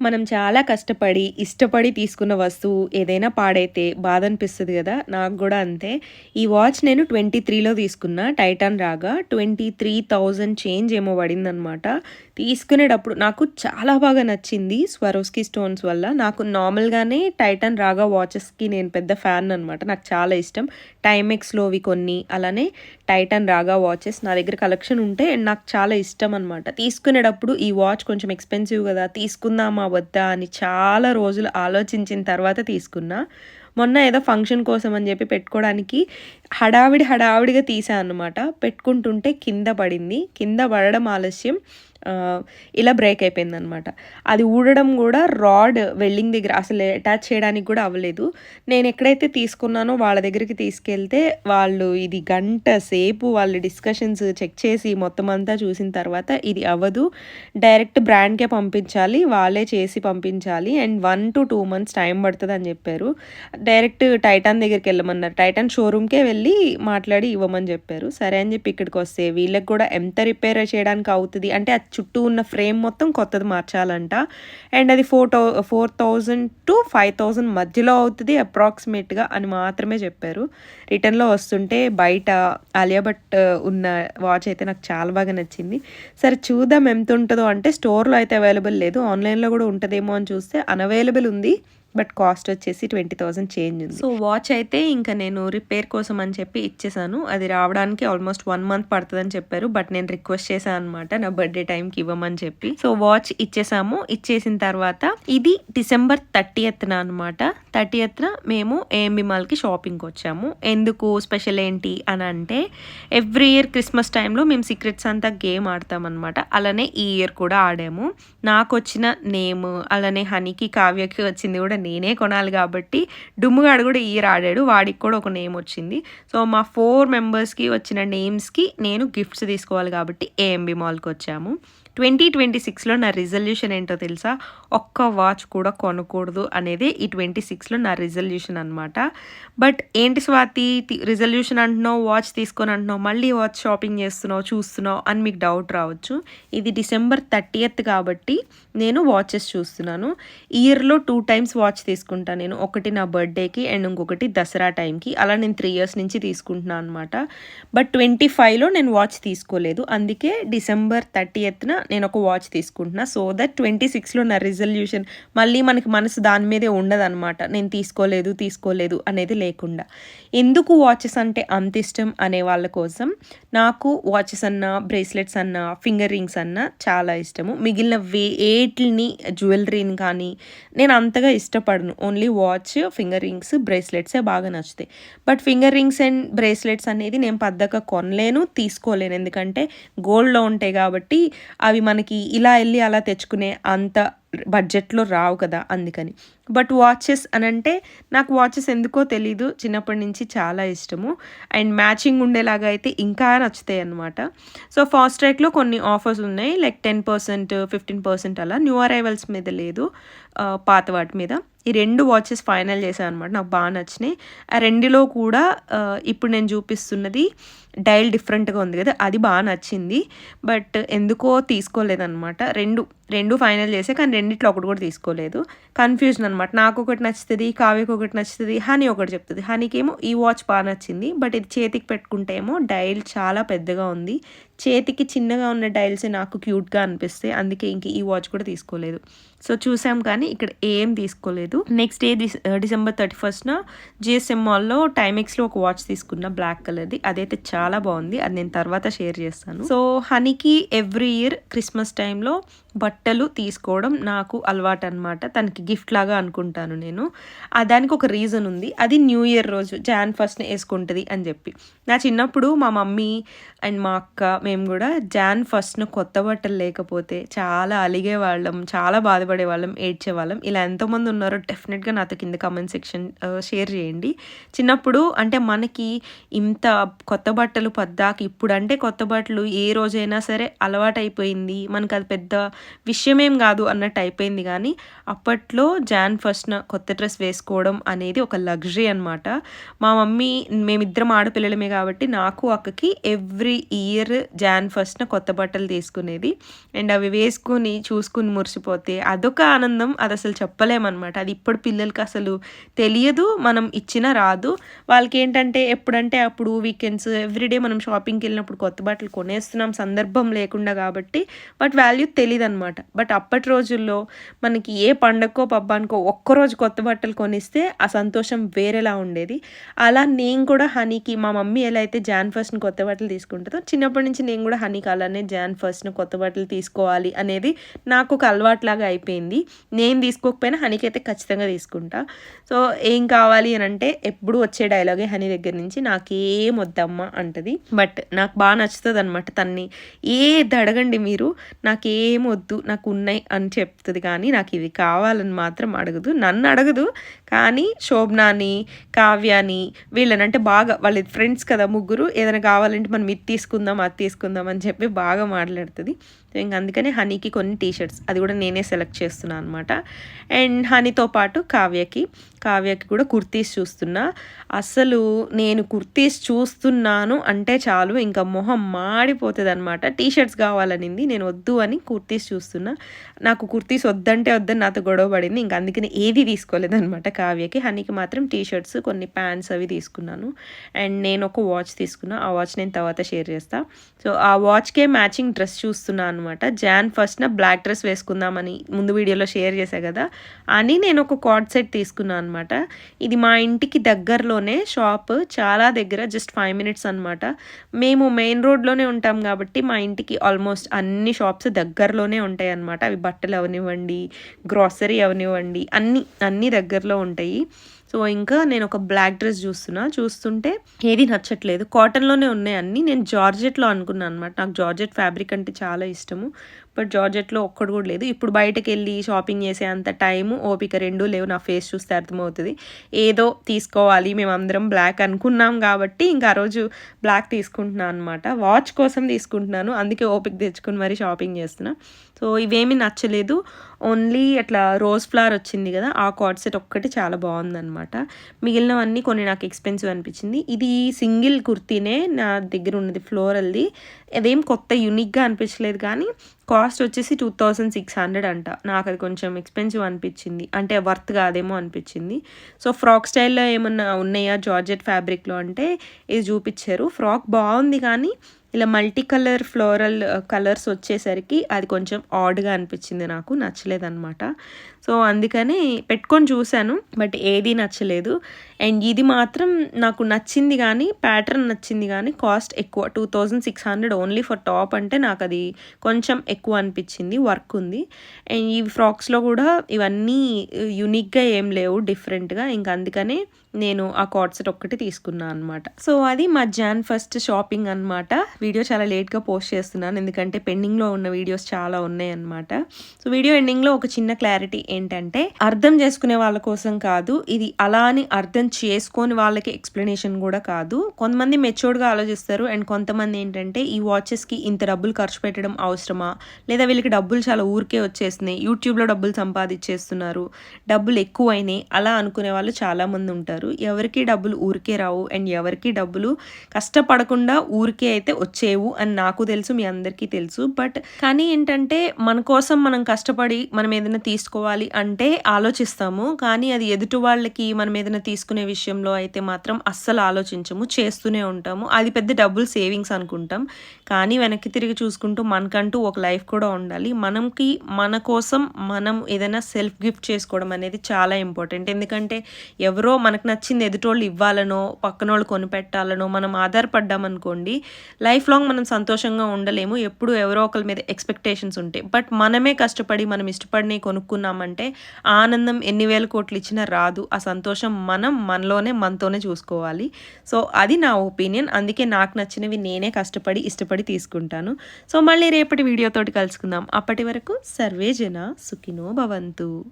మనం చాలా కష్టపడి, ఇష్టపడి తీసుకున్న వస్తువు ఏదైనా పాడైతే బాధ అనిపిస్తుంది కదా నాకు కూడా అంతే. ఈ వాచ్ నేను 23లో తీసుకున్నా. టైటాన్ రాగా 23,000 చేంజ్ ఏమో పడిందనమాట. తీసుకునేటప్పుడు నాకు చాలా బాగా నచ్చింది స్వరోస్కి స్టోన్స్ వల్ల. నాకు నార్మల్‌గానే టైటాన్ రాగా వాచెస్‌కి నేను పెద్ద ఫ్యాన్ అనమాట. నాకు చాలా ఇష్టం. టైమెక్స్‌లోవి కొన్ని, అలానే టైటన్ రాగా వాచెస్ నా దగ్గర కలెక్షన్ ఉంటే నాకు చాలా ఇష్టం అనమాట. తీసుకునేటప్పుడు ఈ వాచ్ కొంచెం ఎక్స్‌పెన్సివ్ కదా తీసుకుందామా? వద్దా? అని చాలా రోజులు ఆలోచించిన తర్వాత తీసుకున్నా. మొన్న ఏదో ఫంక్షన్ కోసం అని చెప్పి పెట్టుకోవడానికి హడావిడి హడావిడిగా తీసా అనమాట. పెట్టుకుంటుంటే కింద పడింది. కింద పడడం ఆలస్యం ఇలా బ్రేక్ అయిపోయిందనమాట. అది ఊడడం కూడా రాడ్ వెల్డింగ్ దగ్గర అసలు అటాచ్ చేయడానికి కూడా అవ్వలేదు. నేను ఎక్కడైతే తీసుకున్నానో వాళ్ళ దగ్గరికి తీసుకెళ్తే వాళ్ళు ఇది గంట సేపు వాళ్ళు డిస్కషన్స్ చెక్ చేసి మొత్తం అంతా చూసిన తర్వాత ఇది అవ్వదు. డైరెక్ట్ బ్రాండ్‌కే పంపించాలి. వాళ్ళే చేసి పంపించాలి. అండ్ 1-2 మంత్స్ టైం పడుతుంది అని చెప్పారు. డైరెక్ట్ టైటాన్ దగ్గరికి వెళ్ళమన్నారు టైటాన్ షోరూమ్‌కే వెళ్ళి మాట్లాడి ఇవ్వమని చెప్పారు. సరే అని చెప్పి ఇక్కడికి వస్తే వీళ్ళకి కూడా ఎంత రిపేర్ చేయడానికి అవుతుంది అంటే చుట్టూ ఉన్న ఫ్రేమ్ మొత్తం కొత్తది మార్చాలంట. అండ్ అది ఫోర్ టౌ 4000-5000 మధ్యలో అవుతుంది అప్రాక్సిమేట్‌గా అని మాత్రమే చెప్పారు. రిటర్న్‌లో వస్తుంటే బయట ఆలియా భట్ ఉన్న వాచ్ అయితే నాకు చాలా బాగా నచ్చింది. సరే చూద్దాం ఎంత ఉంటుందో అంటే స్టోర్‌లో అయితే అవైలబుల్ లేదు. ఆన్‌లైన్‌లో కూడా ఉంటుందేమో అని చూస్తే అన్‌అవైలబుల్ ఉంది. బట్ కాస్ట్ వచ్చేసి 20,000 చేంజ్ ఉంది. సో, వాచ్ అయితే ఇంకా నేను రిపేర్ కోసం అని చెప్పి ఇచ్చేసాను. అది రావడానికి ఆల్మోస్ట్ వన్ మంత్ పడుతుందని చెప్పారు. బట్ నేను రిక్వెస్ట్ చేశాను అనమాట. నా బర్త్‌డే టైంకి ఇవ్వమని చెప్పి. సో, వాచ్ ఇచ్చేసాము. ఇచ్చేసిన తర్వాత ఇది డిసెంబర్ 30థ్‌న అనమాట. 30థ్‌న మేము ఏఎంబీ మాల్‌కి షాపింగ్కి వచ్చాము ఎందుకు స్పెషల్ ఏంటి అని అంటే ఎవ్రీ ఇయర్ క్రిస్మస్ టైంలో మేము సీక్రెట్స్ అంతా గేమ్ ఆడతామనమాట. అలానే ఈ ఇయర్ కూడా ఆడాము. నాకు వచ్చిన నేమ్ అలానే హనీకి, కావ్యకి వచ్చింది కూడా నేనే కొనాలి కాబట్టి డుమ్ముగాడు కూడా ఈ ఇయర్ ఆడాడు. వాడికి కూడా ఒక నేమ్ వచ్చింది. సో, మా ఫోర్ మెంబర్స్‌కి వచ్చిన నేమ్స్‌కి నేను గిఫ్ట్స్ తీసుకోవాలి కాబట్టి ఏఎంబీ ట్వంటీ ట్వంటీ సిక్స్లో నా రిజల్యూషన్ ఏంటో తెలుసా? ఒక్క వాచ్ కూడా కొనకూడదు అనేది ఈ 26లో నా రిజల్యూషన్ అనమాట. బట్ ఏంటి స్వాతి రిజల్యూషన్ అంటున్నావు, వాచ్ తీసుకొని అంటున్నావు, మళ్ళీ వాచ్ షాపింగ్ చేస్తున్నావు, చూస్తున్నావు అని మీకు డౌట్ రావచ్చు. ఇది డిసెంబర్ 30థ్ కాబట్టి నేను వాచెస్ చూస్తున్నాను. ఇయర్‌లో టూ టైమ్స్ వాచ్ తీసుకుంటాను నేను. ఒకటి నా బర్త్‌డేకి అండ్ ఇంకొకటి దసరా టైంకి. అలా నేను త్రీ ఇయర్స్ నుంచి తీసుకుంటున్నాను అనమాట. బట్ 25లో నేను వాచ్ తీసుకోలేదు. అందుకే డిసెంబర్ 30థ్‌న నేను ఒక వాచ్ తీసుకుంటున్నా. సో దట్ 26లో నా రిజల్యూషన్ మళ్ళీ మనకి మనసు దాని మీదే ఉండదనమాట. నేను తీసుకోలేదు, తీసుకోలేదు అనేది లేకుండా. ఎందుకు వాచెస్ అంటే అంత ఇష్టం అనే వాళ్ళ కోసం నాకు వాచెస్ అన్నా, బ్రేస్లెట్స్ అన్నా, ఫింగర్ రింగ్స్ అన్నా చాలా ఇష్టము. మిగిలిన వేటిని జ్యువెలరీని కానీ నేను అంతగా ఇష్టపడను. ఓన్లీ వాచ్, ఫింగర్ రింగ్స్, బ్రేస్లెట్సే బాగా నచ్చుతాయి. But finger rings and bracelets అనేది నేను పెద్దగా కొనలేను, తీసుకోలేను. ఎందుకంటే గోల్డ్‌లో ఉంటాయి కాబట్టి అవి మనకి ఇలా వెళ్ళి అలా తెచ్చుకునే అంత బడ్జెట్‌లో రావు కదా! అందుకని. బట్ వాచెస్ అని అంటే నాకు వాచెస్ ఎందుకో తెలీదు. చిన్నప్పటి నుంచి చాలా ఇష్టము. అండ్ మ్యాచింగ్ ఉండేలాగా అయితే ఇంకా నచ్చుతాయి అనమాట. సో, ఫాస్ట్ ట్రాక్లో కొన్ని ఆఫర్స్ ఉన్నాయి. లైక్ 10%, 15% అలా. న్యూ అరైవల్స్ మీద లేదు. పాత వాటి మీద. ఈ రెండు వాచెస్ ఫైనల్ చేశాను అనమాట. నాకు బాగా నచ్చినాయి. ఆ రెండిలో కూడా ఇప్పుడు నేను చూపిస్తున్నది డైల్ డిఫరెంట్‌గా ఉంది కదా! అది బాగా నచ్చింది. బట్ ఎందుకో తీసుకోలేదనమాట. రెండు రెండు ఫైనల్ చేసే కానీ రెండిట్లో ఒకటి కూడా తీసుకోలేదు. కన్‌ఫ్యూజన్ అనమాట. నాకు ఒకటి నచ్చుతుంది కావ్యకు ఒకటి నచ్చుతుంది హనీ ఒకటి చెప్తది. హనీకేమో ఈ వాచ్ బాగా నచ్చింది. బట్ ఇది చేతికి పెట్టుకుంటే ఏమో డైల్ చాలా పెద్దగా ఉంది. చేతికి చిన్నగా ఉన్న డైల్స్ నాకు క్యూట్‌గా అనిపిస్తాయి. అందుకే ఇంక ఈ వాచ్ కూడా తీసుకోలేదు. సో, చూసాం కానీ ఇక్కడ ఏం తీసుకోలేదు. నెక్స్ట్ డే డిస్ డిసెంబర్ 31న జీఎస్ఎం మాల్‌లో టైమెక్స్‌లో ఒక వాచ్ తీసుకున్న బ్లాక్ కలర్‌ది. అదైతే చాలా బాగుంది. అది నేను తర్వాత షేర్ చేస్తాను. సో, హనీకి ఎవ్రీ ఇయర్ క్రిస్మస్ టైంలో బట్ బట్టలు తీసుకోవడం నాకు అలవాటు అనమాట తనకి గిఫ్ట్ లాగా అనుకుంటాను నేను. దానికి ఒక రీజన్ ఉంది. అది న్యూ ఇయర్ రోజు జాన్ ఫస్ట్ని వేసుకుంటుంది అని చెప్పి. నా చిన్నప్పుడు మా మమ్మీ అండ్ మా అక్క మేము కూడా జాన్ ఫస్ట్ను కొత్త బట్టలు లేకపోతే చాలా అలిగేవాళ్ళం. చాలా బాధపడేవాళ్ళం, ఏడ్చేవాళ్ళం. ఇలా ఎంతోమంది ఉన్నారో డెఫినెట్గా నాతో కింద కామెంట్ సెక్షన్ షేర్ చేయండి. చిన్నప్పుడు అంటే మనకి ఇంత కొత్త బట్టలు పద్దాక ఇప్పుడంటే కొత్త బట్టలు ఏ రోజైనా సరే అలవాటైపోయింది. మనకది పెద్ద విషయమేం కాదు అన్నట్టు అయిపోయింది కానీ అప్పట్లో జాన్ ఫస్ట్న కొత్త డ్రెస్ వేసుకోవడం అనేది ఒక లగ్జరీ అనమాట మా మమ్మీ మేమిద్దరం ఆడపిల్లలమే కాబట్టి నాకు అక్కకి ఎవ్రీ ఇయర్ జాన్ ఫస్ట్న కొత్త బట్టలు తీసుకునేది. అండ్ అవి వేసుకుని చూసుకుని మురిసిపోతే అదొక ఆనందం. అది అసలు చెప్పలేమన్నమాట అది ఇప్పుడు పిల్లలకి అసలు తెలియదు మనం ఇచ్చినా రాదు. వాళ్ళకి ఏంటంటే ఎప్పుడంటే అప్పుడు వీకెండ్స్ ఎవ్రీడే మనం షాపింగ్కి వెళ్ళినప్పుడు కొత్త బట్టలు కొనేస్తున్నాం సందర్భం లేకుండా కాబట్టి బట్ వాల్యూ తెలియదు అనమాట బట్ అప్పటి రోజుల్లో మనకి ఏ పండగకో పబ్బానికో ఒక్కరోజు కొత్త బట్టలు కొనిస్తే ఆ సంతోషం వేరేలా ఉండేది. అలా నేను కూడా హనీకి మా మమ్మీ ఎలా అయితే జాన్ ఫస్ట్ని కొత్త బట్టలు తీసుకుంటుందో చిన్నప్పటి నుంచి నేను కూడా హనీకి అలానే జాన్ ఫస్ట్ని కొత్త బట్టలు తీసుకోవాలి అనేది నాకు ఒక అలవాట్లాగా అయిపోయింది. నేను తీసుకోకపోయినా హనీకి అయితే ఖచ్చితంగా తీసుకుంటా. సో ఏం కావాలి అని అంటే ఎప్పుడు వచ్చే డైలాగే హనీ దగ్గర నుంచి నాకేం వద్దమ్మా అంటది. బట్ నాకు బాగా నచ్చుతుంది అనమాట తన్ని. ఏది అడగండి మీరు నాకేం వద్దు. నాకు ఉన్నాయి అని చెప్తుంది కానీ నాకు ఇది కావాలని మాత్రం అడగదు. నన్ను అడగదు. కానీ శోభనాని కావ్యాని వీళ్ళని అంటే బాగా వాళ్ళ ఫ్రెండ్స్ కదా ముగ్గురు. ఏదైనా కావాలంటే మనం ఇది తీసుకుందాం అది తీసుకుందాం అని చెప్పి బాగా మాట్లాడుతుంది. సో ఇంక అందుకనే హనీకి కొన్ని టీషర్ట్స్ అది కూడా నేనే సెలెక్ట్ చేస్తున్నాను అనమాట అండ్ హనీతో పాటు కావ్యకి. కావ్యకి కూడా కుర్తీస్ చూస్తున్నా. అసలు నేను కుర్తీస్ చూస్తున్నాను అంటే చాలు. ఇంకా మొహం మాడిపోతుంది అనమాట టీషర్ట్స్ కావాలనింది నేను వద్దు అని కుర్తీస్ చూస్తున్నా. నాకు కుర్తీస్ వద్దంటే వద్దని నాతో గొడవ పడింది. ఇంక అందుకని ఏది తీసుకోలేదనమాట కావ్యకి హనీకి మాత్రం టీషర్ట్స్ కొన్ని ప్యాంట్స్ అవి తీసుకున్నాను. అండ్ నేను ఒక వాచ్ తీసుకున్నా. ఆ వాచ్ నేను తర్వాత షేర్ చేస్తాను సో ఆ వాచ్కే మ్యాచింగ్ డ్రెస్ చూస్తున్నాను అనమాట జాన్ ఫస్ట్న బ్లాక్ డ్రెస్ వేసుకుందామని ముందు వీడియోలో షేర్ చేశా కదా. అని నేను ఒక కార్డ్ సెట్ తీసుకున్నాను అనమాట ఇది మా ఇంటికి దగ్గరలోనే షాప్. చాలా దగ్గర జస్ట్ ఫైవ్ మినిట్స్ అనమాట మేము మెయిన్ రోడ్లోనే ఉంటాం కాబట్టి మా ఇంటికి ఆల్మోస్ట్ అన్ని షాప్స్ దగ్గరలోనే ఉంటాయి అనమాట అవి బట్టలు అవనివ్వండి గ్రాసరీ అవనివ్వండి అన్నీ అన్నీ దగ్గరలో ఉంటాయి ఉంటాయి. సో ఇంకా నేను ఒక బ్లాక్ డ్రెస్ చూస్తున్నా. చూస్తుంటే ఏది నచ్చట్లేదు. కాటన్లోనే ఉన్నాయి అన్నీ. నేను జార్జెట్లో అనుకున్నాను అనమాట నాకు జార్జెట్ ఫ్యాబ్రిక్ అంటే చాలా ఇష్టము. బట్ జార్జెట్లో ఒక్కడు కూడా లేదు. ఇప్పుడు బయటకు వెళ్ళి షాపింగ్ చేసే అంత టైము ఓపిక రెండు లేవు. నా ఫేస్ చూస్తే అర్థమవుతుంది. ఏదో తీసుకోవాలి. మేము అందరం బ్లాక్ అనుకున్నాం కాబట్టి ఇంకా ఆ రోజు బ్లాక్ తీసుకుంటున్నాను అనమాట వాచ్ కోసం తీసుకుంటున్నాను. అందుకే ఓపిక తెచ్చుకుని మరీ షాపింగ్ చేస్తున్నా. సో ఇవేమీ నచ్చలేదు. ఓన్లీ అట్లా రోజ్ ఫ్లవర్ వచ్చింది కదా ఆ కార్డ్ సెట్ ఒక్కటి చాలా బాగుందనమాట మిగిలినవన్నీ కొన్ని నాకు ఎక్స్పెన్సివ్ అనిపించింది. ఇది సింగిల్ కుర్తీనే నా దగ్గర ఉన్నది ఫ్లోరల్ది. అదేం కొత్త యూనిక్గా అనిపించలేదు కానీ కాస్ట్ వచ్చేసి టూ థౌజండ్ సిక్స్ హండ్రెడ్ అంట. నాకు అది కొంచెం ఎక్స్పెన్సివ్ అనిపించింది. అంటే వర్త్ కాదేమో అనిపించింది. సో ఫ్రాక్ స్టైల్లో ఏమన్నా ఉన్నాయా జార్జెట్ ఫ్యాబ్రిక్లో అంటే ఇది చూపించారు. ఫ్రాక్ బాగుంది కానీ ఇలా మల్టీ కలర్ ఫ్లోరల్ కలర్స్ వచ్చేసరికి అది కొంచెం ఆడ్గా అనిపించింది నాకు నచ్చలేదన్నమాట. సో అందుకని పెట్టుకొని చూశాను బట్ ఏది నచ్చలేదు. అండ్ ఇది మాత్రం నాకు నచ్చింది కానీ ప్యాటర్న్ నచ్చింది కానీ కాస్ట్ ఎక్కువ two thousand six hundred only for top అంటే నాకు అది కొంచెం ఎక్కువ అనిపించింది వర్క్ ఉంది. అండ్ ఈ ఫ్రాక్స్లో కూడా ఇవన్నీ uh, యూనిక్గా ఏం లేవు డిఫరెంట్గా ఇంకా అందుకనే నేను ఆ కార్డ్ సెట్ ఒక్కటి తీసుకున్నాను అనమాట సో అది మా జాన్ ఫస్ట్ షాపింగ్ అనమాట వీడియో చాలా లేట్గా పోస్ట్ చేస్తున్నాను. ఎందుకంటే పెండింగ్లో ఉన్న వీడియోస్ చాలా ఉన్నాయి అనమాట సో వీడియో ఎండింగ్లో ఒక చిన్న క్లారిటీ ఏంటంటే అర్థం చేసుకునే వాళ్ళ కోసం కాదు ఇది అలా అని అర్థం చేసుకొని వాళ్ళకి ఎక్స్ప్లెనేషన్ కూడా కాదు. కొంతమంది మెచ్యూర్డ్గా ఆలోచిస్తారు. అండ్ కొంతమంది ఏంటంటే ఈ వాచెస్కి ఇంత డబ్బులు ఖర్చు పెట్టడం అవసరమా? లేదా వీళ్ళకి డబ్బులు చాలా ఊరికే వచ్చేస్తున్నాయి. యూట్యూబ్లో డబ్బులు సంపాదించేస్తున్నారు. డబ్బులు ఎక్కువైనాయి. అలా అనుకునే వాళ్ళు చాలామంది ఉంటారు. ఎవరికి డబ్బులు ఊరికే రావు. అండ్ ఎవరికి డబ్బులు కష్టపడకుండా ఊరికే అయితే వచ్చేవు అని నాకు తెలుసు మీ అందరికీ తెలుసు. బట్ కానీ ఏంటంటే మన కోసం మనం కష్టపడి మనం ఏదైనా తీసుకోవాలి అంటే ఆలోచిస్తాము. కానీ అది ఎదుటి వాళ్ళకి మనం ఏదైనా తీసుకునే విషయంలో అయితే మాత్రం అస్సలు ఆలోచించము చేస్తూనే ఉంటాము. అది పెద్ద డబ్బులు సేవింగ్స్ అనుకుంటాం. కానీ వెనక్కి తిరిగి చూసుకుంటూ మనకంటూ ఒక లైఫ్ కూడా ఉండాలి. మనకి మన కోసం మనం ఏదైనా సెల్ఫ్ గిఫ్ట్ చేసుకోవడం అనేది చాలా ఇంపార్టెంట్. ఎందుకంటే ఎవరో మనకు నచ్చింది ఎదుటోళ్ళు ఇవ్వాలనో పక్కనోళ్ళు కొనిపెట్టాలనో మనం ఆధారపడ్డామనుకోండి లైఫ్ లాంగ్ మనం సంతోషంగా ఉండలేము. ఎప్పుడు ఎవరో ఒకరి మీద ఎక్స్పెక్టేషన్స్ ఉంటాయి. బట్ మనమే కష్టపడి మనం ఇష్టపడిని కొనుక్కున్నామంటే ఆనందం ఎన్ని వేల కోట్లు ఇచ్చినా రాదు. ఆ సంతోషం మనం మనలోనే మనతోనే చూసుకోవాలి. సో అది నా ఒపీనియన్. అందుకే నాకు నచ్చినవి నేనే కష్టపడి ఇష్టపడి తీసుకుంటాను. సో మళ్ళీ రేపటి వీడియోతోటి కలుసుకుందాం. అప్పటి వరకు సర్వే జన సుఖినో భవంతు.